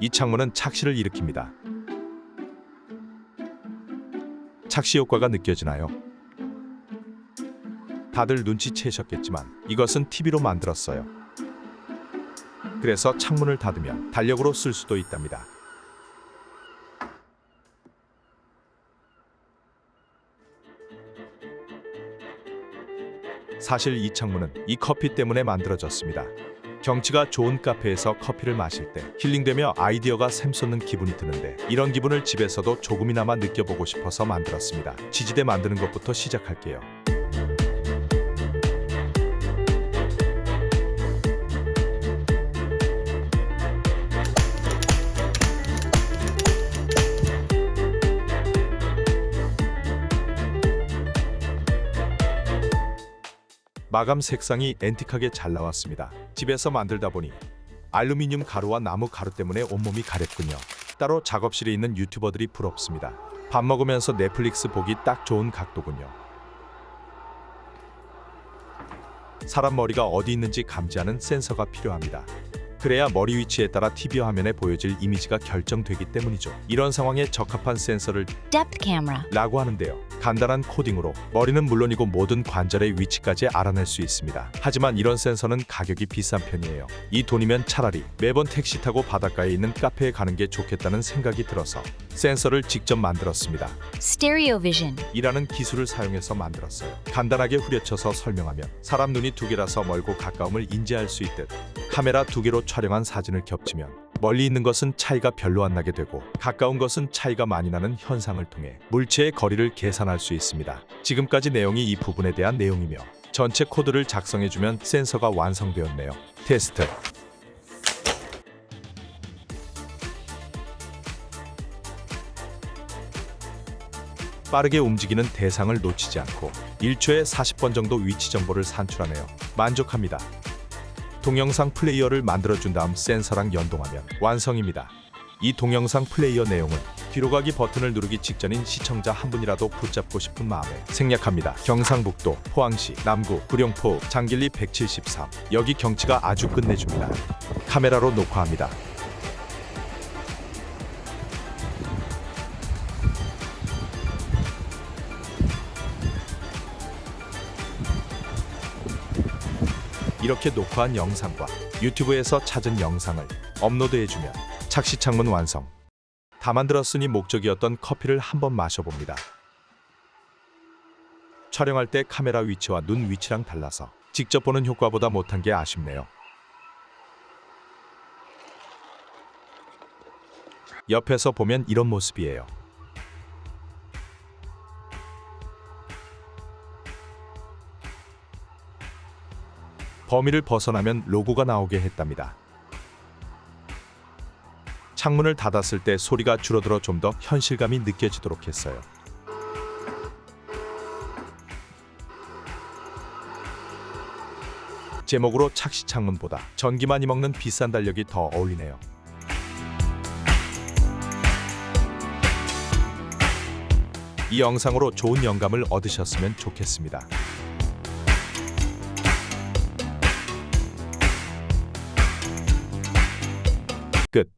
이 창문은 착시를 일으킵니다. 착시 효과가 느껴지나요? 다들 눈치채셨겠지만 이것은 TV로 만들었어요. 그래서 창문을 닫으면 달력으로 쓸 수도 있답니다. 사실 이 창문은 이 커피 때문에 만들어졌습니다. 경치가 좋은 카페에서 커피를 마실 때 힐링되며 아이디어가 샘솟는 기분이 드는데 이런 기분을 집에서도 조금이나마 느껴보고 싶어서 만들었습니다. 지지대 만드는 것부터 시작할게요. 마감 색상이 앤틱하게 잘 나왔습니다. 집에서 만들다 보니 알루미늄 가루와 나무 가루 때문에 온몸이 가렵군요. 따로 작업실에 있는 유튜버들이 부럽습니다. 밥 먹으면서 넷플릭스 보기 딱 좋은 각도군요. 사람 머리가 어디 있는지 감지하는 센서가 필요합니다. 그래야 머리 위치에 따라 TV 화면에 보여질 이미지가 결정되기 때문이죠. 이런 상황에 적합한 센서를 Depth camera. 라고 하는데요. 간단한 코딩으로 머리는 물론이고 모든 관절의 위치까지 알아낼 수 있습니다. 하지만 이런 센서는 가격이 비싼 편이에요. 이 돈이면 차라리 매번 택시 타고 바닷가에 있는 카페에 가는 게 좋겠다는 생각이 들어서 센서를 직접 만들었습니다. Stereo vision. 이라는 기술을 사용해서 만들었어요. 간단하게 후려쳐서 설명하면 사람 눈이 두 개라서 멀고 가까움을 인지할 수 있듯 카메라 두 개로 촬영한 사진을 겹치면 멀리 있는 것은 차이가 별로 안 나게 되고 가까운 것은 차이가 많이 나는 현상을 통해 물체의 거리를 계산할 수 있습니다. 지금까지 내용이 이 부분에 대한 내용이며 전체 코드를 작성해주면 센서가 완성되었네요. 테스트. 빠르게 움직이는 대상을 놓치지 않고 1초에 40번 정도 위치 정보를 산출하네요. 만족합니다. 동영상 플레이어를 만들어준 다음 센서랑 연동하면 완성입니다. 이 동영상 플레이어 내용은 뒤로 가기 버튼을 누르기 직전인 시청자 한 분이라도 붙잡고 싶은 마음에 생략합니다. 경상북도 포항시 남구 구룡포 장길리 173 여기 경치가 아주 끝내줍니다. 카메라로 녹화합니다. 이렇게 녹화한 영상과 유튜브에서 찾은 영상을 업로드해주면 착시 창문 완성. 다 만들었으니 목적이었던 커피를 한번 마셔봅니다. 촬영할 때 카메라 위치와 눈 위치랑 달라서 직접 보는 효과보다 못한 게 아쉽네요. 옆에서 보면 이런 모습이에요. 범위를 벗어나면 로고가 나오게 했답니다. 창문을 닫았을 때 소리가 줄어들어 좀 더 현실감이 느껴지도록 했어요. 제목으로 착시 창문보다 전기 많이 먹는 비싼 달력이 더 어울리네요. 이 영상으로 좋은 영감을 얻으셨으면 좋겠습니다. 끝.